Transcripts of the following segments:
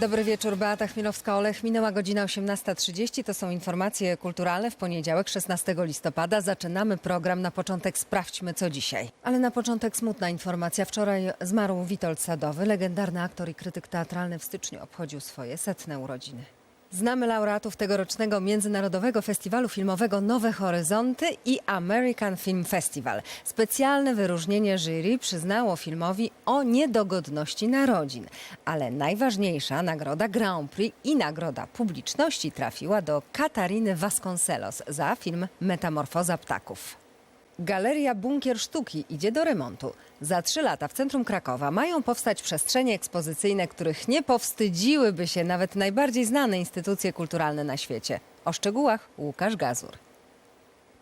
Dobry wieczór, Beata Chmielowska-Olech. Minęła godzina 18.30. To są informacje kulturalne w poniedziałek, 16 listopada. Zaczynamy program. Na początek sprawdźmy, co dzisiaj. Ale na początek smutna informacja. Wczoraj zmarł Witold Sadowy, legendarny aktor i krytyk teatralny. W styczniu obchodził swoje setne urodziny. Znamy laureatów tegorocznego Międzynarodowego Festiwalu Filmowego Nowe Horyzonty i American Film Festival. Specjalne wyróżnienie jury przyznało filmowi o niedogodności narodzin. Ale najważniejsza nagroda Grand Prix i nagroda publiczności trafiła do Katariny Vasconcelos za film Metamorfoza ptaków. Galeria Bunkier Sztuki idzie do remontu. Za trzy lata w centrum Krakowa mają powstać przestrzenie ekspozycyjne, których nie powstydziłyby się nawet najbardziej znane instytucje kulturalne na świecie. O szczegółach Łukasz Gazur.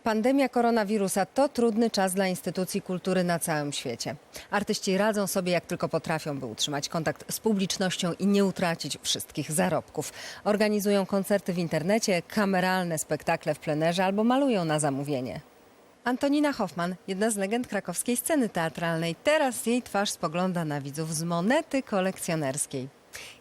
Pandemia koronawirusa to trudny czas dla instytucji kultury na całym świecie. Artyści radzą sobie jak tylko potrafią, by utrzymać kontakt z publicznością i nie utracić wszystkich zarobków. Organizują koncerty w internecie, kameralne spektakle w plenerze albo malują na zamówienie. Antonina Hoffman, jedna z legend krakowskiej sceny teatralnej. Teraz jej twarz spogląda na widzów z monety kolekcjonerskiej.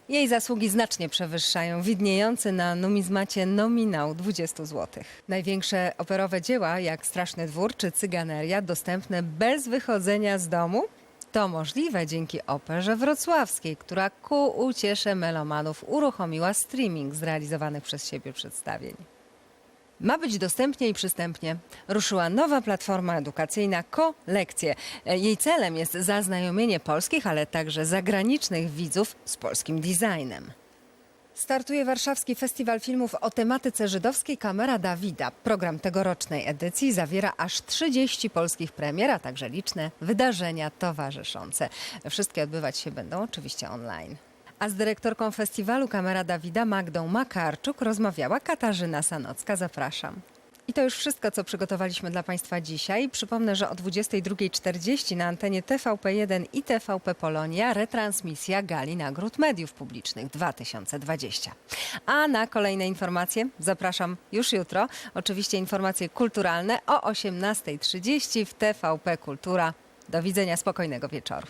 Jej zasługi znacznie przewyższają widniejący na numizmacie nominał 20 zł. Największe operowe dzieła, jak Straszny Dwór czy Cyganeria, dostępne bez wychodzenia z domu? To możliwe dzięki operze wrocławskiej, która ku uciesze melomanów uruchomiła streaming zrealizowanych przez siebie przedstawień. Ma być dostępnie i przystępnie. Ruszyła nowa platforma edukacyjna Ko-Lekcje. Jej celem jest zaznajomienie polskich, ale także zagranicznych widzów z polskim designem. Startuje Warszawski Festiwal Filmów o tematyce żydowskiej Kamera Dawida. Program tegorocznej edycji zawiera aż 30 polskich premier, a także liczne wydarzenia towarzyszące. Wszystkie odbywać się będą oczywiście online. A z dyrektorką festiwalu Kamera Dawida Magdą Makarczuk rozmawiała Katarzyna Sanocka. Zapraszam. I to już wszystko, co przygotowaliśmy dla Państwa dzisiaj. Przypomnę, że o 22.40 na antenie TVP1 i TVP Polonia retransmisja Gali Nagród Mediów Publicznych 2020. A na kolejne informacje zapraszam już jutro. Oczywiście informacje kulturalne o 18.30 w TVP Kultura. Do widzenia, spokojnego wieczoru.